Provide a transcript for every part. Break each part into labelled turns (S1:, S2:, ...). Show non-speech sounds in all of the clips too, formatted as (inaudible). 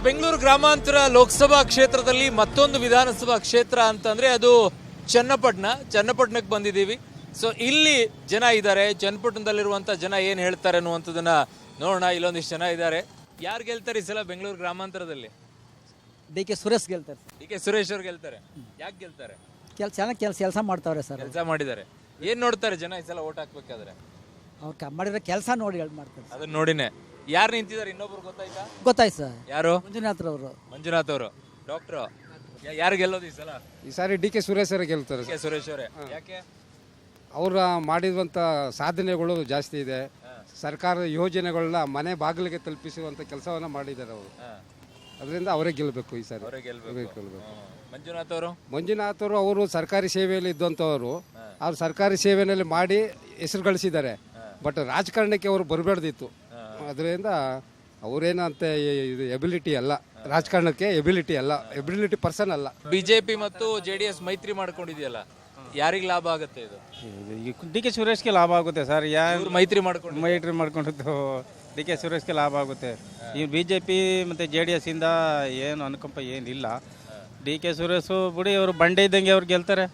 S1: So Bengaluru ಗ್ರಾಮಾಂತರ ಲೋಕಸಭಾ ಕ್ಷೇತ್ರದಲ್ಲಿ ಮತ್ತೊಂದು ವಿಧಾನಸಭಾ ಕ್ಷೇತ್ರ ಅಂತಂದ್ರೆ ಅದು ಚನ್ನಪಟ್ಟಣ. ಚನ್ನಪಟ್ಟಣಕ್ಕೆ ಬಂದಿದ್ದೀವಿ. ಸೊ ಇಲ್ಲಿ ಜನ ಇದ್ದಾರೆ. ಚನ್ನಪಟ್ಟಣದಲ್ಲಿರುವಂತ ಜನ ಏನ್ ಹೇಳ್ತಾರೆ ಅನ್ನುವಂಥದ್ದನ್ನ ನೋಡೋಣ. ಇಲ್ಲೊಂದಿಷ್ಟು ಜನ ಇದ್ದಾರೆ. ಯಾರು ಗೆಲ್ತಾರೆ ಈ ಸಲ ಬೆಂಗಳೂರು ಗ್ರಾಮಾಂತರದಲ್ಲಿ?
S2: ಡಿ ಕೆ ಸುರೇಶ್ ಗೆಲ್ತಾರೆ.
S1: ಡಿ ಕೆ ಸುರೇಶ್ ಅವ್ರು ಗೆಲ್ತಾರೆ. ಯಾಕೆ ಗೆಲ್ತಾರೆ?
S2: ಕೆಲಸ ಕೆಲಸ ಕೆಲಸ ಮಾಡ್ತಾವ್ರೆ ಸರ್
S1: ಕೆಲಸ ಮಾಡಿದ್ದಾರೆ. ಏನ್ ನೋಡ್ತಾರೆ ಜನ ಈ ಸಲ ಓಟ್ ಹಾಕ್ಬೇಕಾದ್ರೆ?
S2: ಅವ್ರು ಕ ಮಾಡಿರೋ ಕೆಲಸ ನೋಡಿ ಹೇಳಿ ಮಾಡ್ತಾರೆ
S1: ಅದನ್ನ ನೋಡಿನೇ. ಯಾರು ನಿಂತಿದ್ದಾರೆ? ಇನ್ನೊಬ್ರು ಗೊತ್ತಾಯ್ತಾ?
S2: ಗೊತ್ತಾಯ್ತು ಸರ್.
S1: ಯಾರು?
S2: ಮಂಜುನಾಥ್ ಅವರು
S1: ಮಂಜುನಾಥ್ ಅವರು. ಡಾಕ್ಟರ್. ಯಾರು ಗೆಲ್ಲೋದು ಈ ಸಲ?
S3: ಈ ಸಾರಿ ಡಿ ಕೆ ಸುರೇಶ್ ಅವರೇ ಗೆಲ್ತಾರೆ
S1: ಕೆ ಸುರೇಶ್ ಅವರೇ. ಯಾಕೆ?
S3: ಅವರ ಮಾಡಿರುವಂಥ ಸಾಧನೆಗಳು ಜಾಸ್ತಿ ಇದೆ. ಸರ್ಕಾರದ ಯೋಜನೆಗಳನ್ನ ಮನೆ ಬಾಗಿಲಿಗೆ ತಲುಪಿಸುವಂಥ ಕೆಲಸವನ್ನು ಮಾಡಿದ್ದಾರೆ ಅವರು. ಅದರಿಂದ ಅವರೇ ಗೆಲ್ಲಬೇಕು ಈ ಸಾರಿ.
S1: ಅವರೇ ಗೆಲ್ಬೇಕು.
S3: ಗೆಲ್ಬೇಕು.
S1: ಮಂಜುನಾಥ್ ಅವರು?
S3: ಮಂಜುನಾಥ್ ಅವರು ಅವರು ಸರ್ಕಾರಿ ಸೇವೆಯಲ್ಲಿ ಇದ್ದಂಥವರು ಅವ್ರು ಸರ್ಕಾರಿ ಸೇವೆಯಲ್ಲಿ ಮಾಡಿ ಹೆಸರು ಗಳಿಸಿದ್ದಾರೆ. ಬಟ್ ರಾಜಕಾರಣಕ್ಕೆ ಅವರು ಬರಬೇಡ್ದಿತ್ತು. ಅದರಿಂದ ಅವರೇನಂತೆ ಇದು ಎಬಿಲಿಟಿ ಅಲ್ಲ. ರಾಜಕಾರಣಕ್ಕೆ ಎಬಿಲಿಟಿ ಅಲ್ಲ. ಎಬಿಲಿಟಿ ಪರ್ಸನ್ ಅಲ್ಲ.
S1: ಬಿಜೆಪಿ ಮತ್ತು ಜೆ ಡಿ ಎಸ್ ಮೈತ್ರಿ ಮಾಡ್ಕೊಂಡಿದೆಯಲ್ಲ ಯಾರಿಗೆ ಲಾಭ ಆಗುತ್ತೆ ಇದು?
S4: ಡಿ ಕೆ ಸುರೇಶ್ಗೆ ಲಾಭ ಆಗುತ್ತೆ ಸರ್.
S1: ಯಾರು ಮೈತ್ರಿ ಮಾಡ್ಕೊಂಡು
S4: ಮೈತ್ರಿ ಮಾಡ್ಕೊಂಡಿದ್ದು ಡಿ ಕೆ ಸುರೇಶ್ಗೆ ಲಾಭ ಆಗುತ್ತೆ. ಈ ಬಿ ಜೆ ಪಿ ಮತ್ತು ಜೆ ಡಿ ಎಸ್ ಇಂದ ಏನು ಅನುಕಂಪ ಏನಿಲ್ಲ. ಡಿ ಕೆ ಸುರೇಶು ಬಿಡಿ ಅವರು ಬಂಡೆ ಇದ್ದಂಗೆ ಅವ್ರು ಗೆಲ್ತಾರೆ.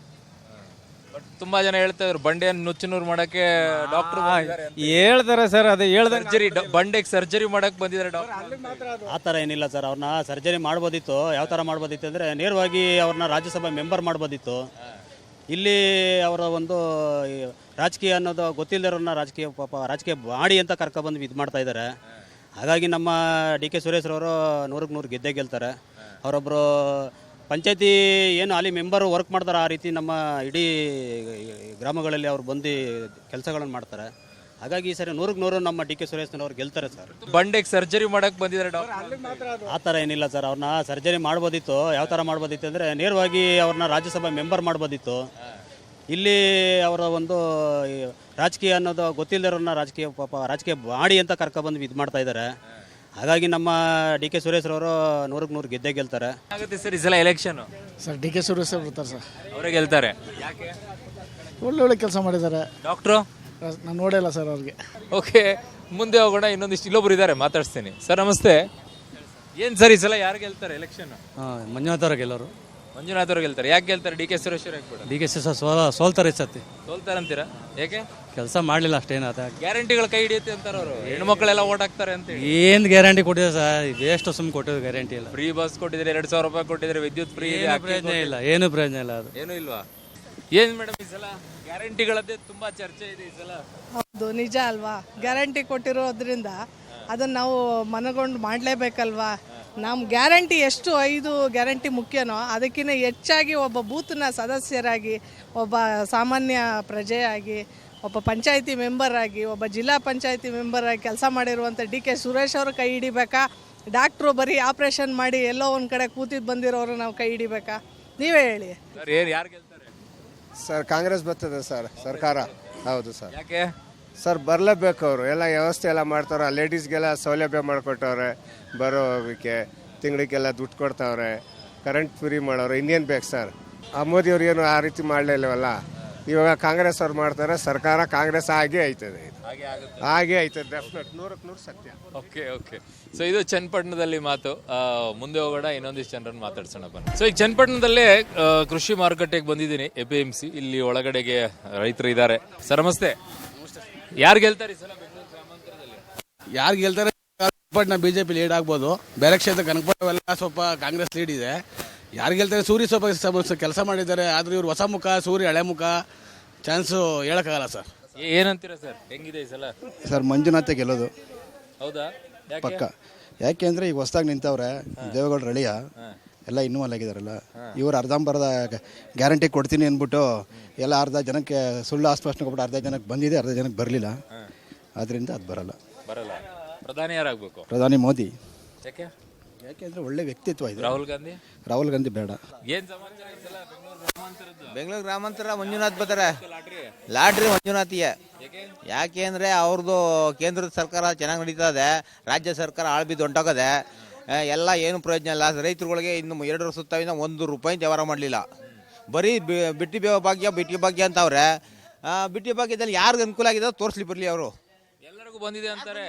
S1: ಬಟ್ ತುಂಬಾ ಜನ ಹೇಳ್ತಾ ಇದ್ರು ಬಂಡೆಯನ್ನು ನುಚ್ಚು ನೂರು ಮಾಡಕ್ಕೆ ಡಾಕ್ಟರ್
S4: ಹೇಳ್ತಾರೆ ಸರ್ ಅದೇ ಹೇಳ್ದಂಗೆ
S1: ಸರ್ಜರಿ ಬಂಡೆಗೆ ಸರ್ಜರಿ ಮಾಡಕ್ ಬಂದಿದ್ದಾರೆ ಡಾಕ್ಟರ್
S5: ಆ ಥರ ಏನಿಲ್ಲ ಸರ್ ಅವ್ರನ್ನ ಸರ್ಜರಿ ಮಾಡ್ಬೋದಿತ್ತು ಯಾವ ಥರ ಮಾಡ್ಬೋದಿತ್ತು ಅಂದರೆ ನೇರವಾಗಿ ಅವ್ರನ್ನ ರಾಜ್ಯಸಭಾ ಮೆಂಬರ್ ಮಾಡ್ಬೋದಿತ್ತು. ಇಲ್ಲಿ ಅವರ ಒಂದು ಈ ರಾಜಕೀಯ ಅನ್ನೋದು ಗೊತ್ತಿಲ್ಲದವ್ರನ್ನ ರಾಜಕೀಯ ಪಾಪ ರಾಜಕೀಯ ಮಾಡಿ ಅಂತ ಕರ್ಕೊಬಂದು ಇದು ಮಾಡ್ತಾ ಇದ್ದಾರೆ. ಹಾಗಾಗಿ ನಮ್ಮ ಡಿ ಕೆ ಸುರೇಶ್ರವರು ನೂರಕ್ಕೆ ನೂರು ಗೆದ್ದೇ ಗೆಲ್ತಾರೆ. ಅವರೊಬ್ಬರು ಪಂಚಾಯತಿ ಏನು ಅಲ್ಲಿ ಮೆಂಬರು ವರ್ಕ್ ಮಾಡ್ತಾರೆ ಆ ರೀತಿ ನಮ್ಮ ಇಡೀ ಗ್ರಾಮಗಳಲ್ಲಿ ಅವ್ರು ಬಂದು ಕೆಲಸಗಳನ್ನು ಮಾಡ್ತಾರೆ. ಹಾಗಾಗಿ ಈ ಸರಿ ನೂರಕ್ಕೆ ನೂರು ನಮ್ಮ ಡಿ ಕೆ ಸುರೇಶ್ನವ್ರು ಗೆಲ್ತಾರೆ ಸರ್.
S1: ಬಂಡೆಗೆ ಸರ್ಜರಿ ಮಾಡೋಕೆ ಬಂದಿದ್ದಾರೆ ಡಾಕ್ಟರ್
S5: ಆ ಥರ ಏನಿಲ್ಲ ಸರ್ ಅವ್ರನ್ನ ಸರ್ಜರಿ ಮಾಡ್ಬೋದಿತ್ತು. ಯಾವ ಥರ ಮಾಡ್ಬೋದಿತ್ತು ಅಂದರೆ ನೇರವಾಗಿ ಅವ್ರನ್ನ ರಾಜ್ಯಸಭಾ ಮೆಂಬರ್ ಮಾಡ್ಬೋದಿತ್ತು. ಇಲ್ಲಿ ಅವರ ಒಂದು ರಾಜಕೀಯ ಅನ್ನೋದು ಗೊತ್ತಿಲ್ಲದವ್ರನ್ನ ರಾಜಕೀಯ ಪಾಪ ರಾಜಕೀಯ ಮಾಡಿ ಅಂತ ಕರ್ಕೊಬಂದು ಇದು ಮಾಡ್ತಾ ಇದ್ದಾರೆ. ಹಾಗಾಗಿ ನಮ್ಮ ಡಿ ಕೆ ಸುರೇಶ್ರವರು ನೂರಕ್ಕೆ ನೂರು ಗೆದ್ದೇ ಗೆಲ್ತಾರೆ.
S1: ಆಗುತ್ತೆ ಸರ್ ಈ ಸಲ election
S6: sir D K Suresh ಅವ್ರು ಬರ್ತಾರೆ ಸರ್.
S1: ಅವರೇ ಗೆಲ್ತಾರೆ. ಯಾಕೆ?
S6: ಒಳ್ಳೆ ಒಳ್ಳೆ ಕೆಲಸ ಮಾಡಿದ್ದಾರೆ.
S1: ಡಾಕ್ಟ್ರು
S6: ನಾನು ನೋಡಿಲ್ಲ ಸರ್ ಅವ್ರಿಗೆ.
S1: ಓಕೆ ಮುಂದೆ ಹೋಗೋಣ ಇನ್ನೊಂದಿಷ್ಟು ಇಲ್ಲೊಬ್ರು ಇದ್ದಾರೆ ಮಾತಾಡಿಸ್ತೀನಿ. ಸರ್ ನಮಸ್ತೆ. ಏನು ಸರ್ ಈ ಸಲ ಯಾರು ಗೆಲ್ತಾರೆ ಎಲೆಕ್ಷನ್
S7: ಮಂಜುನಾಥ್ ಅವ್ರ ಗೆಲ್ಲೋರು.
S1: ಮಂಜುನಾಥ್ ಅವ್ರು ಗೆಲ್ತಾರೆ. ಯಾಕೆ ಗೆಲ್ತಾರೆ? ಡಿ ಕೆ ಸುರೇಶ್ ಅವ್ರು ಯಾಕೆ
S7: ಡಿ ಕೆ ಸಿ ಸೋಲ ಸೋಲ್ತಾರೆ ಈ ಸತಿ
S1: ಸೋಲ್ತಾರಂತೀರಾ ಯಾಕೆ
S7: ಕೆಲಸ ಮಾಡಲಿಲ್ಲ ಅಷ್ಟೇನು ಅದ
S1: ಗ್ಯಾರಂಟಿಗಳ ಕೈ ಹಿಡಿಯುತ್ತೆ ಅಂತಾರೆ ಅವರು. ಹೆಣ್ಮಕ್ಳೆಲ್ಲ ಓಟ್ ಹಾಕ್ತಾರೆ ಅಂತ ಹೇಳಿ.
S7: ಏನು ಗ್ಯಾರಂಟಿ ಕೊಟ್ಟಿದೆ ಸರ್? ಎಷ್ಟು ಸುಮ್ಮನೆ ಕೊಟ್ಟಿದ್ರು ಗ್ಯಾರಂಟಿ ಇಲ್ಲ.
S1: ಫ್ರೀ ಬಸ್ ಕೊಟ್ಟಿದ್ರೆ ಎರಡು ಸಾವಿರ ರೂಪಾಯಿ ಕೊಟ್ಟಿದ್ರೆ ವಿದ್ಯುತ್ ಫ್ರೀ ಇದೆ ಅಕ್ಕಿ
S7: ಪ್ರಯೋಜನ ಇಲ್ಲ ಏನು ಪ್ರಯೋಜನ ಇಲ್ಲ ಅದು.
S1: ಏನು ಇಲ್ವಾ? ಏನು ಮೇಡಮ್ ಈ ಸಲ? ಗ್ಯಾರಂಟಿಗಳದ್ದೇ ತುಂಬಾ ಚರ್ಚೆ ಇದೆ ಈ ಸಲ.
S8: ಹೌದು ನಿಜ ಅಲ್ವಾ? ಗ್ಯಾರಂಟಿ ಕೊಟ್ಟಿರೋದ್ರಿಂದ ಅದನ್ನ ನಾವು ಮನಗೊಂಡು ಮಾಡಲೇಬೇಕಲ್ವಾ? ನಮ್ಮ ಗ್ಯಾರಂಟಿ ಎಷ್ಟು? ಐದು ಗ್ಯಾರಂಟಿ ಮುಖ್ಯನೋ? ಅದಕ್ಕಿಂತ ಹೆಚ್ಚಾಗಿ ಒಬ್ಬ ಬೂತ್ನ ಸದಸ್ಯರಾಗಿ ಒಬ್ಬ ಸಾಮಾನ್ಯ ಪ್ರಜೆಯಾಗಿ ಒಬ್ಬ ಪಂಚಾಯಿತಿ ಮೆಂಬರ್ ಆಗಿ ಒಬ್ಬ ಜಿಲ್ಲಾ ಪಂಚಾಯಿತಿ ಮೆಂಬರ್ ಆಗಿ ಕೆಲಸ ಮಾಡಿರುವಂಥ ಡಿ ಕೆ ಸುರೇಶ್ ಅವರು ಕೈ ಹಿಡಿಬೇಕಾ? ಡಾಕ್ಟ್ರು ಬರೀ ಆಪ್ರೇಷನ್ ಮಾಡಿ ಎಲ್ಲೋ ಒಂದು ಕಡೆ ಕೂತಿದ್ದು ಬಂದಿರೋರು ನಾವು ಕೈ ಹಿಡಿಬೇಕಾ? ನೀವೇ ಹೇಳಿ.
S1: ಸರ್ ಯಾರು ಗೆಲ್ತಾರೆ?
S9: ಸರ್ ಕಾಂಗ್ರೆಸ್ ಬರ್ತದೆ ಸರ್ ಸರ್ಕಾರ. ಹೌದು ಸರ್.
S1: ಯಾಕೆ?
S9: ಸರ್ ಬರಲೇಬೇಕು ಅವರು. ಎಲ್ಲ ವ್ಯವಸ್ಥೆ ಎಲ್ಲ ಮಾಡ್ತಾವ್ರೆ. ಲೇಡೀಸ್ಗೆಲ್ಲ ಸೌಲಭ್ಯ ಮಾಡಿಕೊಟ್ಟವ್ರೆ ಬರೋ ಹೋಗೋಕ್ಕೆ ತಿಂಗಳಿಗೆಲ್ಲ ದುಡ್ಡು ಕೊಡ್ತಾವ್ರೆ ಕರೆಂಟ್ ಫ್ರೀ ಮಾಡೋರು ಇನ್ನೇನು ಬೇಕು ಸರ್? ಆ ಮೋದಿ ಅವ್ರು ಏನು ಆ ರೀತಿ ಮಾಡಲೇ ಇಲ್ಲವಲ್ಲ ಇವಾಗ ಕಾಂಗ್ರೆಸ್ ಅವ್ರು ಮಾಡ್ತಾರೆ ಸರ್ಕಾರ ಕಾಂಗ್ರೆಸ್ ಆಗೇ ಆಯ್ತದೆ
S1: ಹಾಗೆ
S9: ಆಯ್ತದೆ ಡೆಫಿನೆಟ್ ನೂರಕ್ಕೆ ನೂರು ಸತ್ಯ.
S1: Okay okay. ಸೊ ಇದು ಚನ್ನಪಟ್ಟಣದಲ್ಲಿ ಮಾತು. ಆ, ಮುಂದೆ ಹೋಗೋಣ ಇನ್ನೊಂದಿಷ್ಟು ಜನರನ್ನು ಮಾತಾಡ್ಸೋಣ ಬನ್ನಿ. ಸೊ ಈಗ ಚನ್ನಪಟ್ಟಣದಲ್ಲೇ ಆ, ಕೃಷಿ ಮಾರುಕಟ್ಟೆಗೆ ಬಂದಿದ್ದೀನಿ ಎ ಪಿ ಎಂ ಸಿ. ಇಲ್ಲಿ ಒಳಗಡೆಗೆ ರೈತರು ಇದ್ದಾರೆ. ಸರ್ ನಮಸ್ತೆ. ಯಾರು ಗೆಲ್ತಾರೆ ಈ ಸಲ ಬೆಂಗಳೂರು ಗ್ರಾಮಾಂತರದಲ್ಲಿ?
S6: ಯಾರು ಗೆಲ್ತಾರೆ? Kanakapattana B J P lead ಆಗ್ಬೋದು. ಬೇರೆ ಕ್ಷೇತ್ರ ಕನಕಪುರವೆಲ್ಲ ಸ್ವಲ್ಪ ಕಾಂಗ್ರೆಸ್ ಲೀಡ್ ಇದೆ. ಯಾರು ಗೆಲ್ತಾರೆ? ಸೂರ್ಯ ಸ್ವಲ್ಪ ಕೆಲಸ ಮಾಡಿದ್ದಾರೆ. ಆದ್ರೆ ಇವ್ರು ಹೊಸ ಮುಖ ಸೂರ್ಯ ಹಳೆ ಮುಖ ಚಾನ್ಸು ಹೇಳೋಕ್ಕಾಗಲ್ಲ ಸರ್.
S1: ಏ- ಏನಂತೀರಾ ಸರ್? ಹೆಂಗಿದೆ ಈ ಸಲ?
S10: ಸರ್ ಮಂಜುನಾಥ ಗೆಲ್ಲೋದು.
S1: ಹೌದಾ? ಯಾಕೆ?
S10: ಪಕ್ಕ. ಯಾಕೆ ಅಂದರೆ ಈಗ ಹೊಸ್ದಾಗಿ ನಿಂತವ್ರೆ ದೇವೇಗೌಡರು ಅಳಿಯ. ಎಲ್ಲ ಇನ್ನೂ ಆಗಿದಾರಲ್ಲ ಇವ್ರು ಅರ್ಧಂಬರ್ಧ ಗ್ಯಾರಂಟಿ ಕೊಡ್ತೀನಿ ಅಂದ್ಬಿಟ್ಟು ಎಲ್ಲ ಅರ್ಧ ಜನಕ್ಕೆ ಸುಳ್ಳು ಆಸ್ಪಾಸ್ನ ಕೊಟ್ಟು ಅರ್ಧ ಜನಕ್ಕೆ ಬಂದಿದೆ ಅರ್ಧ ಜನಕ್ಕೆ ಬರಲಿಲ್ಲ. ಆದ್ದರಿಂದ ಅದು ಬರಲ್ಲ.
S1: ಬರಲ್ಲ. ಪ್ರಧಾನಿ ಯಾರಾಗಬೇಕು?
S10: ಪ್ರಧಾನಿ ಮೋದಿ.
S1: ಯಾಕೆ?
S10: ಯಾಕೆಂದರೆ ಒಳ್ಳೆ ವ್ಯಕ್ತಿತ್ವ ಇದೆ.
S1: ರಾಹುಲ್ ಗಾಂಧಿ?
S10: ರಾಹುಲ್ ಗಾಂಧಿ ಬೇಡ.
S1: ಏನು ಬೆಂಗಳೂರು
S11: ಗ್ರಾಮಾಂತರ ಮಂಜುನಾಥ್ ಬರ್ತಾರೆ.
S1: ಲಾಟ್ರಿ.
S11: ಮಂಜುನಾಥಿಯ
S1: ಯಾಕೆ?
S11: ಯಾಕೆ ಅಂದರೆ ಅವ್ರದ್ದು ಕೇಂದ್ರದ ಸರ್ಕಾರ ಚೆನ್ನಾಗಿ ನಡೀತಾ ಇದೆ. ರಾಜ್ಯ ಸರ್ಕಾರ ಆಳ್ಬಿದ್ದು ಹೊಂಟೋಗದೆ. ಎಲ್ಲ ಏನು ಪ್ರಯೋಜನ ಇಲ್ಲ. ರೈತರುಗಳಿಗೆ ಇನ್ನು ಎರಡು ವರ್ಷ ಸುತ್ತಾವಿನ ಒಂದು ರೂಪಾಯಿ ವ್ಯವಹಾರ ಮಾಡಲಿಲ್ಲ. ಬರೀ ಬಿಟ್ಟಿ ಬೇವ ಭಾಗ್ಯ ಬಿಟ್ಟಿ ಭಾಗ್ಯ ಅಂತವ್ರೆ. ಅವ್ರೆ ಬಿಟ್ಟಿ ಭಾಗ್ಯದಲ್ಲಿ ಯಾರಿಗೆ ಅನುಕೂಲ ಆಗಿದೆ ತೋರಿಸ್ಲಿ ಬರಲಿ ಅವರು.
S1: ಎಲ್ಲರಿಗೂ ಬಂದಿದೆ ಅಂತಾರೆ.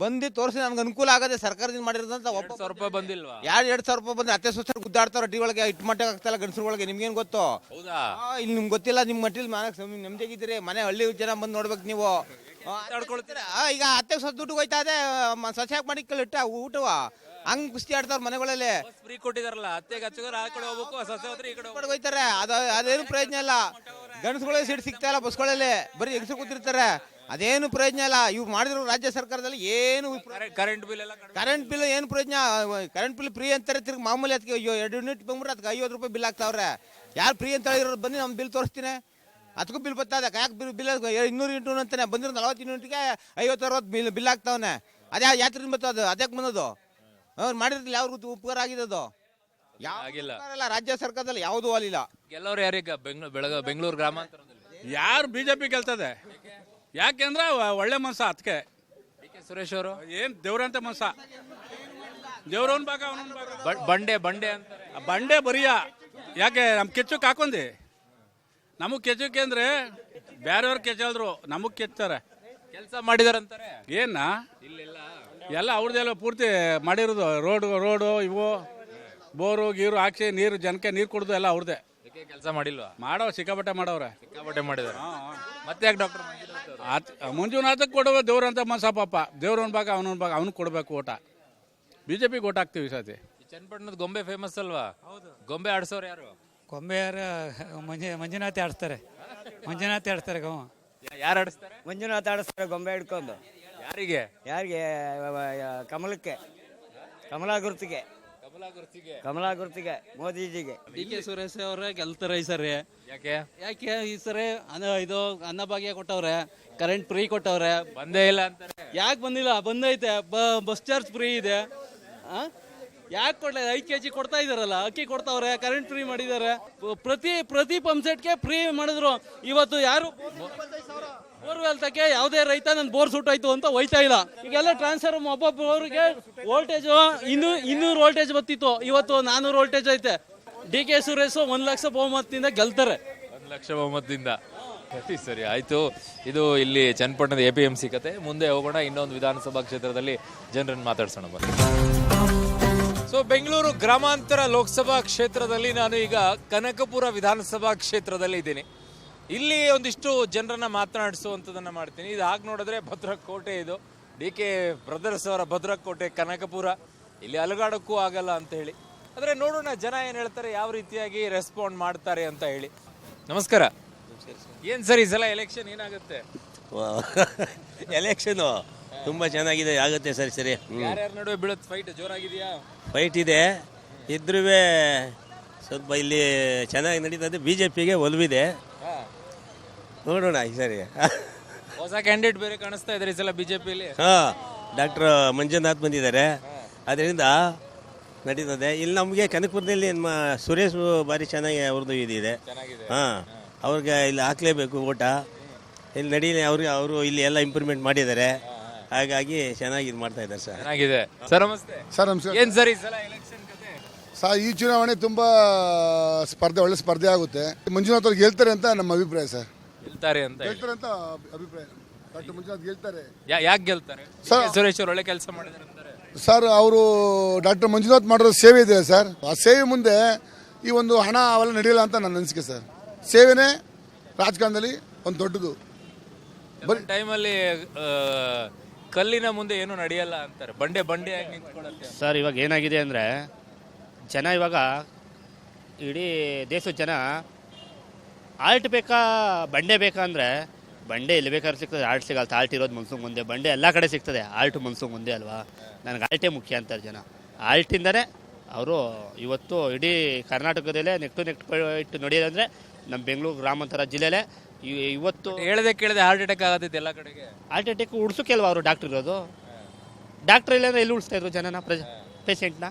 S11: ಬಂದು ತೋರಿಸಿ ನನ್ಗೆ ಅನುಕೂಲ ಆಗದೆ ಸರ್ಕಾರದಿಂದ ಮಾಡಿರೋದಂತ ಒಬ್ಬ
S1: ಸಾವಿರ ರೂಪಾಯಿ ಬಂದಿಲ್ವಾ?
S11: ಯಾರು ಎರಡು ಸಾವಿರ ರೂಪಾಯಿ ಬಂದ್ರೆ ಅತ್ತೆ ಸುಸ್ತಾರೆ ಗುದ್ದಾಡ್ತಾರೆ ಅಡ್ಡಿ ಒಳಗೆ ಇಟ್ಟು ಮಟ್ಟ ಆಗ್ತಲ್ಲ ಒಳಗೆ ನಿಮ್ಗೇನು ಗೊತ್ತು?
S1: ಹೌದಾ?
S11: ಇಲ್ಲಿ ನಿಮ್ಗೆ ಗೊತ್ತಿಲ್ಲ ನಿಮ್ಮ ಮಟ್ಟಿಲ್ ಮನೆ ನೆಮ್ಮದಿಯಾಗಿದ್ದೀರಿ ಮನೆ ಹಳ್ಳಿ ಜನ ಬಂದು ನೋಡ್ಬೇಕು ನೀವು. ಈಗ ಅತ್ತೆ ಸ್ವಲ್ಪ ದುಡ್ಡು ಹೋಯ್ತಾ ಇದೆ ಸಸ್ಯಾಕ್ ಮಾಡಿ ಇಟ್ಟ ಊಟವ? ಹಂಗ್ ಕುಸ್ತಿ ಆಡ್ತಾವ್ರ ಮನೆಗಳಲ್ಲಿ.
S1: ಫ್ರೀ ಕೊಟ್ಟಿದಾರಲ್ಲ ಅತ್ತೆಗೆ ಹಚ್ಚಿದ್ರೆ ಆ ಕಡೆ ಹೋಗ್ಬೇಕು ಸಸ್ಯ ಈ ಕಡೆ ಹೋಗ್ಬೇಕು.
S11: ಹೋಯ್ತಾರೆ ಅದು ಅದೇನು ಪ್ರಯೋಜನ ಇಲ್ಲ. ಗಂಡಸ್ಗಳಿಗೆ ಸೀಟ್ ಸಿಗ್ತಾ ಇಲ್ಲ ಬಸ್ಗಳಲ್ಲಿ ಬರೀ ಹೆಂಗಸರು ಕೂತಿರ್ತಾರೆ. ಅದೇನು ಪ್ರಯೋಜನ ಇಲ್ಲ. ಇವ್ ಮಾಡಿದ್ರು ರಾಜ್ಯ ಸರ್ಕಾರದಲ್ಲಿ ಏನು
S1: ಕರೆಂಟ್- ಕರೆಂಟ್ ಬಿಲ್ ಎಲ್ಲ ಕಡಿಮೆ
S11: ಕರೆಂಟ್ ಬಿಲ್ ಏನು ಪ್ರಯೋಜನ? ಕರೆಂಟ್ ಬಿಲ್ ಫ್ರೀ ಅಂತಾರೆ ತಿರ್ಗಿ ಮಾಮೂಲಿ ಅದಕ್ಕೆ ಅಯ್ಯೋ ಎರಡು ಯೂನಿಟ್ ಬಂದ್ಬಿಟ್ಟು ಅದಕ್ಕೆ ಐವತ್ತು ರೂಪಾಯಿ ಬಿಲ್ ಆಗ್ತಾವ್ರೆ. ಯಾರು ಫ್ರೀ ಅಂತ ಹೇಳಿರೋರು ಬನ್ನಿ ನಮ್ಮ ಬಿಲ್ ತೋರಿಸ್ತೀನಿ. ಅದಕ್ಕೂ ಬಿಲ್ ಬರ್ತದೆ ಯಾಕೆ ಬಿಲ್ ಬಿಲ್ ಇನ್ನೂರು ಇಂಟು ಅಂತಾನೆ. ಬಂದಿರೋ ನಲವತ್ತು ಯೂನಿಟ್ಗೆ ಐವತ್ತು ಅರವತ್ತು ಬಿಲ್ ಬಿಲ್ ಆಗ್ತಾವನೆ ಅದೇ ಬರ್ತಾ ಅದು. ಅದಕ್ಕೆ ಬಂದದು ಅವ್ರು ಮಾಡಿರ್ತಿಲ್ಲ ಯಾವ ರೀತಿ ಉಪಕಾರ ಆಗಿದ್ದು ಯಾವ
S1: ಆಗಿಲ್ಲ.
S11: ರಾಜ್ಯ ಸರ್ಕಾರದಲ್ಲಿ ಯಾವುದೂ ಅಲ್ಲಿಲ್ಲ.
S1: ಗೆಲ್ಲೋರು ಯಾರೀಗ ಬೆಂಗಳೂರು ಬೆಳಗ ಬೆಂಗಳೂರು ಗ್ರಾಮಾಂತರದಲ್ಲಿ.
S12: ಯಾರು ಬಿ ಜೆ ಪಿ ಗೆಲ್ತದೆ? ಯಾಕೆಂದ್ರೆ ಒಳ್ಳೆ ಮನ್ಸ ಅದಕ್ಕೆ
S1: ಡಿ ಕೆ ಸುರೇಶ್ ಅವರು?
S12: ಏನು ದೇವ್ರಂತೆ ಮನ್ಸ ದೇವ್ರವನ್ ಭಾಗ ಅವನ ಭಾಗ.
S1: ಬ- ಬಂಡೆ ಬಂಡೆ ಅಂತಾರೆ.
S12: ಆ ಬಂಡೆ ಬರಿಯ. ಯಾಕೆ ನಮ್ಮ ಕೆಚ್ಚಕ್ಕೆ ಹಾಕೊಂಡಿ? ನಮಗೆ ಕೆಚ್ಚಕ್ಕೆ ಅಂದ್ರೆ ಬೇರೆಯವ್ರು ಕೆಚ್ಚಲ್ದ್ರು ನಮಗೆ ಕೆಚ್ತಾರೆ.
S1: ಕೆಲಸ ಮಾಡಿದಾರಂತಾರೆ?
S12: ಏನ?
S1: ಇಲ್ಲೆಲ್ಲ?
S12: ಎಲ್ಲ ಅವ್ರದ್ದೆಲ್ಲ ಪೂರ್ತಿ ಮಾಡಿರೋದು ರೋಡ್ ರೋಡು ಇವು ಬೋರು ಗೀರು ಹಾಕ್ಸಿ ನೀರು ಜನಕ್ಕೆ ನೀರು ಕುಡ್ದು ಎಲ್ಲ ಅವ್ರದ್ದೇ
S1: ಕೆಲಸ ಮಾಡಿಲ್ವಾ?
S12: ಮಾಡೋ ಸಿಕ್ಕಾಪಟ್ಟೆ ಮಾಡವ್ರೆ.
S1: ಸಿಕ್ಕಾಪಟ್ಟೆ ಮಾಡಿದಾರೆ. ಮತ್ತೆ ಯಾಕೆ ಡಾಕ್ಟರ್
S12: ಆತ್ ಮಂಜುನಾಥಕ್ಕೆ ಕೊಡುವ ದೇವ್ರಂತ ಮನ್ಸಪ್ಪ ಪಾಪ. ಒಂದು ಭಾಗ ಅವನೊಂದು ಭಾಗ ಅವ್ನಿಗೆ ಕೊಡಬೇಕು ಓಟ. ಬಿ ಜೆ ಪಿಗೆ ಓಟ್ ಹಾಕ್ತೀವಿ ಈ ಸತಿ
S1: ಚನ್ನಪಟ್ಟಣದ ಗೊಂಬೆ ಫೇಮಸ್ ಅಲ್ವಾ? ಗೊಂಬೆ ಆಡ್ಸೋರು ಯಾರು?
S7: ಕೊಂಬೆ ಮಂಜು ಮಂಜುನಾಥ ಆಡಿಸ್ತಾರೆ. ಮಂಜುನಾಥ ಆಡಿಸ್ತಾರೆ ಗೊಂಬ.
S1: ಯಾರು ಆಡಿಸ್ತಾರೆ?
S2: ಮಂಜುನಾಥ ಆಡಿಸ್ತಾರೆ ಗೊಂಬೆ ಹಿಡ್ಕೊಂಡು.
S1: ಯಾರಿಗೆ?
S2: ಯಾರಿಗೆ? ಕಮಲಕ್ಕೆ ಕಮಲಾ ಗುರುತಿಗೆ
S1: ಕಮಲಾ ಗುರ್ತಿಗೆ
S2: ಕಮಲಾ ಗುರುತಿಗೆ ಮೋದಿಜಿಗೆ.
S7: ಡಿ ಕೆ ಸುರೇಶ್ ಅವರೇ ಗೆಲ್ತಾರೆ ಈ ಸರಿ.
S1: ಯಾಕೆ?
S7: ಯಾಕೆ ಈ ಸರಿ ಅನ್ನ ಇದು ಅನ್ನಭಾಗ್ಯ ಕೊಟ್ಟವ್ರೆ ಕರೆಂಟ್ ಫ್ರೀ ಕೊಟ್ಟವ್ರೆ?
S1: ಬಂದೇ ಇಲ್ಲ ಅಂತಾರೆ
S7: ಯಾಕೆ ಬಂದಿಲ್ಲ? ಬಂದೈತೆ. ಬಸ್ ಚಾರ್ಜ್ ಫ್ರೀ ಇದೆ. ಯಾಕೆ ಕೊಡ್ಲಿಲ್ಲ ಐದು ಕೆ ಜಿ ಕೊಡ್ತಾ ಇದಾರಲ್ಲ, ಅಕ್ಕಿ ಕೊಡ್ತಾವ್ರೆ ಕರೆಂಟ್ ಫ್ರೀ ಮಾಡಿದ್ದಾರೆ ಪ್ರತಿ ಪ್ರತಿ ಪಂಪ್ ಸೆಟ್ಗೆ ಫ್ರೀ ಮಾಡಿದ್ರು. ಇವತ್ತು ಯಾರು ಬೋರ್ವೆಲ್ ತಕ್ಕೆ ಯಾವುದೇ ರೈತ ನನ್ನ ಬೋರ್ ಸುಟ್ಟಾಯ್ತು ಅಂತ ಹೋಯ್ತಾ ಇಲ್ಲ. ಈಗೆಲ್ಲ ಟ್ರಾನ್ಸ್ಫರ್ ಒಬ್ಬೊಬ್ಬರಿಗೆ ವೋಲ್ಟೇಜ್ ಇನ್ನೂ, ಇನ್ನೂರು ವೋಲ್ಟೇಜ್ ಬತ್ತಿತ್ತು ಇವತ್ತು ನಾನೂರು ವೋಲ್ಟೇಜ್ ಐತೆ. ಡಿ ಕೆ ಸುರೇಶ್ ಒಂದು ಲಕ್ಷ ಬಹುಮತದಿಂದ ಗೆಲ್ತಾರೆ.
S1: ಒಂದು ಲಕ್ಷ ಬಹುಮತದಿಂದ. ಸರಿ ಸರಿ, ಆಯಿತು. ಇದು ಇಲ್ಲಿ ಚನ್ನಪಟ್ಟಣದ ಎ ಪಿ ಎಂ ಸಿ ಕತೆ. ಮುಂದೆ ಹೋಗೋಣ, ಇನ್ನೊಂದು ವಿಧಾನಸಭಾ ಕ್ಷೇತ್ರದಲ್ಲಿ ಜನರನ್ನು ಮಾತಾಡ್ಸೋಣ ಬನ್ನಿ. ಬೆಂಗಳೂರು ಗ್ರಾಮಾಂತರ ಲೋಕಸಭಾ ಕ್ಷೇತ್ರದಲ್ಲಿ ನಾನು ಈಗ ಕನಕಪುರ ವಿಧಾನಸಭಾ ಕ್ಷೇತ್ರದಲ್ಲಿ ಇದ್ದೀನಿ. ಇಲ್ಲಿ ಒಂದಿಷ್ಟು ಜನರನ್ನ ಮಾತನಾಡಿಸುವಂಥದ್ದನ್ನ ಮಾಡ್ತೀನಿ. ಇದು ಹಾಗೆ ನೋಡಿದ್ರೆ ಭದ್ರಕೋಟೆ ಇದು. ಡಿ ಕೆ ಬ್ರದರ್ಸ್ ಅವರ ಭದ್ರಕೋಟೆ ಕನಕಪುರ. ಇಲ್ಲಿ ಅಲುಗಾಡೋಕ್ಕೂ ಆಗಲ್ಲ ಅಂತ ಹೇಳಿ. ಆದರೆ ನೋಡೋಣ ಜನ ಏನು ಹೇಳ್ತಾರೆ ಯಾವ ರೀತಿಯಾಗಿ ರೆಸ್ಪಾಂಡ್ ಮಾಡ್ತಾರೆ ಅಂತ ಹೇಳಿ. ನಮಸ್ಕಾರ. ಏನು ಸರ್ ಈ ಸಲ ಎಲೆಕ್ಷನ್ ಏನಾಗುತ್ತೆ?
S13: ಎಲೆಕ್ಷನು (laughs) ತುಂಬ ಚೆನ್ನಾಗಿದೆ ಆಗುತ್ತೆ ಸರಿ ಸರಿ.
S1: ಯಾರ್ಯಾರ ನಡುವೆ ಬೀಳುತ್ತೆ ಫೈಟ್ ಜೋರಾಗಿದೆಯಾ?
S13: ಫೈಟ್ ಇದೆ. ಇದ್ರೂ ಸ್ವಲ್ಪ ಇಲ್ಲಿ ಚೆನ್ನಾಗಿ ನಡೀತದೆ. ಬಿ ಜೆ ಪಿಗೆ ಒಲವಿದೆ. ನೋಡೋಣ ಈ ಸರಿ.
S1: ಹೊಸ ಕ್ಯಾಂಡಿಡೇಟ್ ಬೇರೆ ಕಾಣಿಸ್ತಾ ಇದ್ದಾರೆ ಈ ಸಲ ಬಿ ಜೆ ಪಿಲಿ
S13: ಹಾಂ ಡಾಕ್ಟರ್ ಮಂಜುನಾಥ್ ಬಂದಿದ್ದಾರೆ. ಅದರಿಂದ ನಡೀತದೆ. ಇಲ್ಲಿ ನಮಗೆ ಕನಕಪುರದಲ್ಲಿ ನಮ್ಮ ಸುರೇಶ್ ಭಾರಿ ಚೆನ್ನಾಗಿ ಅವ್ರದ್ದು ಇದಿದೆ ಹಾಂ ಅವ್ರಿಗೆ ಇಲ್ಲಿ ಹಾಕ್ಲೇಬೇಕು ಓಟ. ಇಲ್ಲಿ ನಡೀಲಿ ಅವ್ರಿಗೆ ಅವರು ಇಲ್ಲಿ ಎಲ್ಲ ಇಂಪ್ರೂವ್ಮೆಂಟ್ ಮಾಡಿದ್ದಾರೆ. ಹಾಗಾಗಿ ಚೆನ್ನಾಗಿ ಇದು ಮಾಡ್ತಾ ಇದ್ದಾರೆ ಸರ್.
S1: ಚೆನ್ನಾಗಿದೆ. ಸರ್ ನಮಸ್ತೆ.
S14: ಸರ್ ನಮಸ್ಕಾರ
S1: ಏನ್ ಸರ್ ಈ ಸಲ ಎಲೆಕ್ಷನ್ ಕತೆ?
S14: ಸರ್ ಈ ಚುನಾವಣೆ ತುಂಬ ಸ್ಪರ್ಧೆ ಒಳ್ಳೆ ಸ್ಪರ್ಧೆ ಆಗುತ್ತೆ. ಮಂಜುನಾಥ್ ಅವ್ರು ಗೆಲ್ತಾರೆ ಅಂತ ನಮ್ಮ ಅಭಿಪ್ರಾಯ ಸರ್.
S1: ಗೆಲ್ತಾರೆ ಅಂತ ಹೇಳಿ.
S14: ಗೆಲ್ತಾರೆ ಅಂತ ಅಭಿಪ್ರಾಯ. ಡಾಕ್ಟರ್ ಮಂಜುನಾಥ್ ಗೆಲ್ತಾರೆ.
S1: ಯಾ- ಯಾಕೆ ಗೆಲ್ತಾರೆ?
S14: ಸರ್-.
S1: ಸುರೇಶ್ ಅವರು ಒಳ್ಳೆ ಕೆಲಸ ಮಾಡಿದ್ದಾರೆ ಅಂತಾರೆ.
S14: ಸರ್ ಅವರು ಡಾಕ್ಟರ್ ಮಂಜುನಾಥ್ ಮಾಡಿರೋ ಸೇವೆ ಇದೆ ಸರ್. ಆ ಸೇವೆ ಮುಂದೆ ಈ ಒಂದು ಹಣ ಅವೆಲ್ಲ ನಡೆಯಲ್ಲ ಅಂತ ನನ್ನ ಅನಿಸಿಕೆ ಸರ್. ಸೇವೆನೇ ರಾಜಕಾರಣದಲ್ಲಿ ಒಂದು ದೊಡ್ಡದು.
S1: ಟೈಮಲ್ಲಿ ಕಲ್ಲಿನ ಮುಂದೆ ಏನು ನಡೆಯಲ್ಲ ಅಂತಾರೆ. ಬಂಡೆ ಬಂಡೆಯಾಗಿ ನಿಂತ್ಕೊಳ್ಳುತ್ತೆ
S5: ಸರ್, ಇವಾಗ ಏನಾಗಿದೆ ಅಂದರೆ ಜನ ಇವಾಗ ಇಡೀ ದೇಶದ ಜನ ಆಲ್ಟ್ ಬೇಕಾ, ಬಂಡೆ ಬೇಕಾ ಅಂದರೆ ಬಂಡೆ ಎಲ್ಲಿ ಬೇಕಾದ್ರೂ ಸಿಗ್ತದೆ. ಆಲ್ಟ್ ಸಿಗಲ್ಲ ಆಲ್ಟ್ ಇರೋದು ಮನ್ಸು ಮುಂದೆ ಬಂಡೆ ಎಲ್ಲ ಕಡೆ ಸಿಗ್ತದೆ. ಆಲ್ಟ್ ಮನ್ಸು ಮುಂದೆ ಅಲ್ವಾ? ನನಗೆ ಆಲ್ಟೇ ಮುಖ್ಯ ಅಂತಾರೆ ಜನ. ಆಲ್ಟಿಂದನೇ ಅವರು ಇವತ್ತು ಇಡೀ ಕರ್ನಾಟಕದಲ್ಲೇ ನೆಕ್ಟು ನೆಕ್ಟ್ ನೆಕ್ ಇಟ್ಟು ನಡೆಯೋದಂದರೆ ನಮ್ಮ ಬೆಂಗಳೂರು ಗ್ರಾಮಾಂತರ ಜಿಲ್ಲೆಲೇ ಇವತ್ತು
S1: ಹೇಳದೆ ಕೇಳದೆ ಹಾರ್ಟ್ ಅಟ್ಯಾಕ್ ಆಗತ್ತೈತೆ ಎಲ್ಲ ಕಡೆಗೆ?
S5: ಹಾರ್ಟ್ ಅಟ್ಯಾಕ್ ಉಡ್ಸೋಕೆಲ್ವ ಅವರು ಡಾಕ್ಟರ್ ಇರೋದು? ಡಾಕ್ಟರ್ ಇಲ್ಲಾಂದ್ರೆ ಎಲ್ಲಿ ಉಳಿಸ್ತಾ ಇದ್ರು ಜನನ ಪ್ರಜ ಪೇಷೆಂಟ್ನ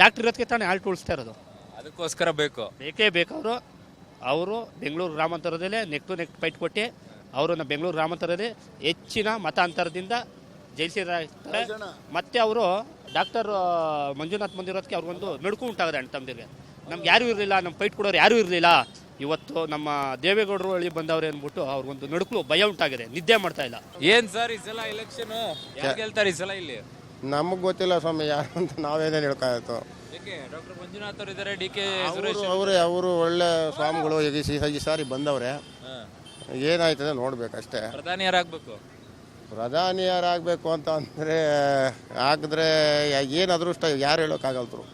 S5: ಡಾಕ್ಟರ್ ಇರೋದಕ್ಕೆ ತಾನೇ ಹಾರ್ಟ್ ಉಳಿಸ್ತಾ ಇರೋದು.
S1: ಅದಕ್ಕೋಸ್ಕರ ಬೇಕು.
S5: ಬೇಕೇ ಬೇಕು ಅವರು. ಅವರು ಬೆಂಗಳೂರು ಗ್ರಾಮಾಂತರದಲ್ಲೇ ನೆಕ್ಟು ನೆಕ್ಟ್ ಪೈಟ್ ಫೈಟ್ ಕೊಟ್ಟು ಅವರನ್ನ ಬೆಂಗಳೂರು ಗ್ರಾಮಾಂತರದಲ್ಲಿ ಹೆಚ್ಚಿನ ಮತಾಂತರದಿಂದ ಜಯಿಸಿದ ಮತ್ತೆ ಅವರು ಡಾಕ್ಟರ್ ಮಂಜುನಾಥ್ ಮಂದಿರೋದಕ್ಕೆ ಅವ್ರಿಗೊಂದು ನಡುಕು ಉಂಟಾಗದೆ ಅಣ್ಣ ತಮ್ಮದಿರಿಗೆ ನಮ್ಗೆ ಯಾರೂ ಇರಲಿಲ್ಲ ನಮ್ಮ ಫೈಟ್ ಕೊಡೋರು ಯಾರೂ ಇರಲಿಲ್ಲ.
S15: ಇವತ್ತು ನಮ್ಮ ದೇವೇಗೌಡರು ಹಳ್ಳಿ ಬಂದವ್ರೆ ಅಂದ್ಬಿಟ್ಟು ಅವ್ರಿಗೊಂದು ನಡುಕಲು ಭಯ ಉಂಟಾಗಿದೆ ನಿದ್ದೆ ಮಾಡ್ತಾ ಇಲ್ಲ.
S1: ಏನ್ ಸರ್ ಈ ಸಲ ಎಲೆಕ್ಷನ್ ಯಾರು ಗೆಲ್ತಾರೆ ಈ ಸಲ ಇಲ್ಲಿ?
S16: ನಮಗೆ ಗೊತ್ತಿಲ್ಲ ಸ್ವಾಮಿ ಯಾರು ಅಂತ ನಾವೇನೇ ಹೇಳ್ಕಾಯ್ತು
S1: ಡಾಕ್ಟರ್ ಮಂಜುನಾಥ್ ಅವರು ಇದ್ದಾರೆ ಡಿ ಕೆ ಸುರೇಶ್
S16: ಅವರು ಅವರು ಒಳ್ಳೆ ಸ್ವಾಮಿಗಳು ಈ ಸಾರಿ ಬಂದವ್ರೆ. ಏನಾಯ್ತದೆ ನೋಡ್ಬೇಕಷ್ಟೇ.
S1: ಪ್ರಧಾನಿ ಯಾರಾಗ್ಬೇಕು
S16: ಪ್ರಧಾನಿ ಯಾರಾಗಬೇಕು ಅಂತ ಅಂದರೆ ಹಾಕಿದ್ರೆ ಏನು ಅದೃಷ್ಟ? ಯಾರು ಹೇಳೋಕ್ಕಾಗಲ್ತರು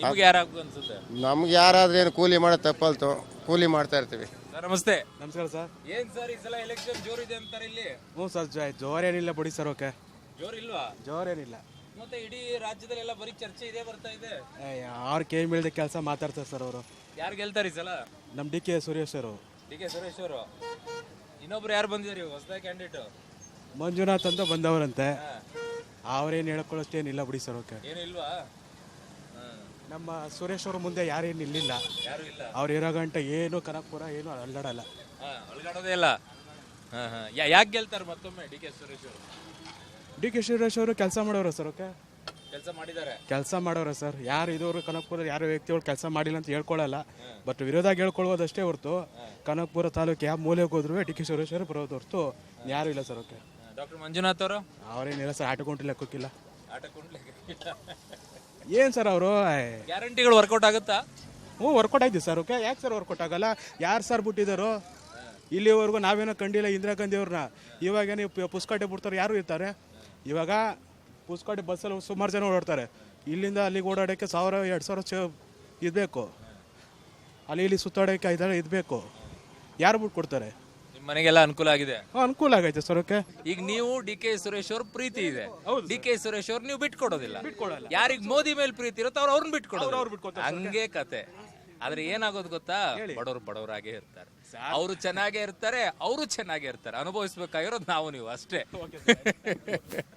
S1: ನಿಮ್ಗೆ ಯಾರಾಗ್ಬೇಕು ಅನ್ಸುತ್ತೆ?
S16: ನಮ್ಗೆ ಯಾರಾದ್ರೂ ಏನು ಕೂಲಿ ಮಾಡೋದು ತಪ್ಪಲ್ತು ಕೂಲಿ ಮಾಡ್ತಾ ಇರ್ತೀವಿ.
S1: ಸರ್ ನಮಸ್ತೆ.
S17: ನಮಸ್ಕಾರ ಸರ್.
S1: ಏನ್ ಸರ್ ಈ ಸಲ ಎಲೆಕ್ಷನ್ ಜೋರಿದೆ ಅಂತಾರೆ ಇಲ್ಲಿ?
S17: ಹ್ಞೂ ಸರ್ ಜೋ ಜೋರೇನಿಲ್ಲ ಬಿಡಿ ಸರ್ ಓಕೆ.
S1: ಜೋರ್ ಇಲ್ವಾ?
S17: ಜೋರೇನಿಲ್ಲ
S1: ಮತ್ತೆ ಇಡೀ ರಾಜ್ಯದಲ್ಲೆಲ್ಲ ಬರೀ ಚರ್ಚೆ ಇದೇ ಬರ್ತಾ ಇದೆ?
S17: ಯಾರು ಕೈ ಬೀಳ್ದೆ ಕೆಲಸ ಮಾತಾಡ್ತಾರೆ ಸರ್ ಅವರು.
S1: ಯಾರು ಗೆಲ್ತಾರೆ ಈ ಸಲ?
S17: ನಮ್ಮ ಡಿ ಕೆ ಸುರೇಶ್ ಅವರು.
S1: ಡಿ ಕೆ ಸುರೇಶ್ ಅವರು. ಇನ್ನೊಬ್ರು ಯಾರು ಬಂದಿದ್ದಾರೆ ಹೊಸದಾಗಿ ಕ್ಯಾಂಡಿಡೇಟ್
S17: ಮಂಜುನಾಥ್ ಅಂತ ಬಂದವರಂತೆ. ಅವ್ರೇನು ಹೇಳ್ಕೊಳ್ಳೋಷ್ಟೇನಿಲ್ಲ ಬಿಡಿ ಸರ್ ಓಕೆ ನಮ್ಮ ಸುರೇಶ್ ಅವ್ರ ಮುಂದೆ ಯಾರೇನು ಇಲ್ಲಿಲ್ಲ.
S1: ಯಾರು ಇಲ್ಲ.
S17: ಅವ್ರು ಇರೋ ಗಂಟ ಏನು ಕನಕಪುರ ಏನು ಅಲ್ಲಾಡಲ್ಲ.
S1: ಇಲ್ಲ. ಯಾಕೆ ಗೆಲ್ತಾರೆ ಮತ್ತೊಮ್ಮೆ ಡಿ ಕೆ ಸುರೇಶ್ ಅವರು?
S17: ಡಿ ಕೆ ಸುರೇಶ್ ಅವರು ಕೆಲಸ ಮಾಡೋರು ಸರ್ ಓಕೆ
S1: ಕೆಲಸ ಮಾಡಿದ್ದಾರೆ.
S17: ಕೆಲಸ ಮಾಡೋರು ಸರ್. ಯಾರು ಇದುವರೆಗೂ ಕನಕಪುರ ಯಾರು ವ್ಯಕ್ತಿಗಳು ಕೆಲಸ ಮಾಡಿಲ್ಲ ಅಂತ ಹೇಳ್ಕೊಳ್ಳಲ್ಲ. ಬಟ್ ವಿರೋಧ ಹೇಳ್ಕೊಳ್ಳೋದಷ್ಟೇ ಹೊರತು ಕನಕಪುರ ತಾಲೂಕು ಯಾವ ಮೂಲೆಗೆ ಹೋದ್ರು ಡಿ ಕೆ ಸುರೇಶ್ ಅವರು ಬರೋದು ಹೊರತು ಯಾರು ಇಲ್ಲ ಸರ್ ಓಕೆ
S1: ಡಾಕ್ಟರ್ ಮಂಜುನಾಥ್ ಅವರು?
S17: ಅವ್ರೇನಿಲ್ಲ ಸರ್ ಆಟ ಲೆಕ್ಕಕ್ಕಿಲ್ಲ.
S1: ಆಟ
S17: ಏನು ಸರ್ ಅವರು?
S1: ಗ್ಯಾರಂಟಿಗಳು ವರ್ಕೌಟ್ ಆಗುತ್ತಾ?
S17: ಹ್ಞೂ ವರ್ಕೌಟ್ ಆಯ್ತು ಸರ್ ಓಕೆ? ಯಾಕೆ ಸರ್ ವರ್ಕೌಟ್ ಆಗಲ್ಲ? ಯಾರು ಸರ್ ಬಿಟ್ಟಿದ್ದಾರೋ ಇಲ್ಲಿವರೆಗೂ ನಾವೇನೋ ಕಂಡಿಲ್ಲ ಇಂದಿರಾ ಗಾಂಧಿ ಅವ್ರನ್ನ. ಇವಾಗ ನೀವು ಪುಸ್ಕಾಟೆ ಬಿಡ್ತಾರೆ ಯಾರು ಇರ್ತಾರೆ? ಇವಾಗ ಪುಸ್ಕಾಟೆ ಬಸ್ಸಲ್ಲಿ ಸುಮಾರು ಜನ ಓಡಾಡ್ತಾರೆ. ಇಲ್ಲಿಂದ ಅಲ್ಲಿಗೆ ಓಡಾಡೋಕ್ಕೆ ಸಾವಿರ ಎರಡು ಸಾವಿರ ಚ ಇರಬೇಕು. ಅಲ್ಲಿ ಇಲ್ಲಿ ಸುತ್ತಾಡೋಕ್ಕೆ ಐದಾರು ಇದ್ಬೇಕು ಯಾರು ಬಿಟ್ಟು ಕೊಡ್ತಾರೆ
S1: ಮನೆಗೆಲ್ಲ ಅನುಕೂಲ ಆಗಿದೆ?
S17: ಅನುಕೂಲ ಆಗೈತೆ ಸರ್ ಓಕೆ
S1: ಈಗ ನೀವು ಡಿ ಕೆ ಸುರೇಶ್ ಅವ್ರ ಪ್ರೀತಿ ಇದೆ. ಡಿ ಕೆ ಸುರೇಶ್ ಅವ್ರ ನೀವು ಬಿಟ್ಕೊಡೋದಿಲ್ಲ. ಯಾರಿಗ ಮೋದಿ ಮೇಲೆ ಪ್ರೀತಿ ಇರುತ್ತೋ ಅವ್ರು ಅವ್ರನ್ನ ಬಿಟ್ಕೊಡೋದು ಹಂಗೆ ಕತೆ. ಆದ್ರೆ ಏನಾಗೋದು ಗೊತ್ತಾ? ಬಡವರು ಬಡವರಾಗೇ ಇರ್ತಾರೆ. ಅವರು ಚೆನ್ನಾಗೇ ಇರ್ತಾರೆ ಅವರು ಚೆನ್ನಾಗೇ ಇರ್ತಾರೆ. ಅನುಭವಿಸ್ಬೇಕಾಗಿರೋದು ನಾವು ನೀವು ಅಷ್ಟೇ.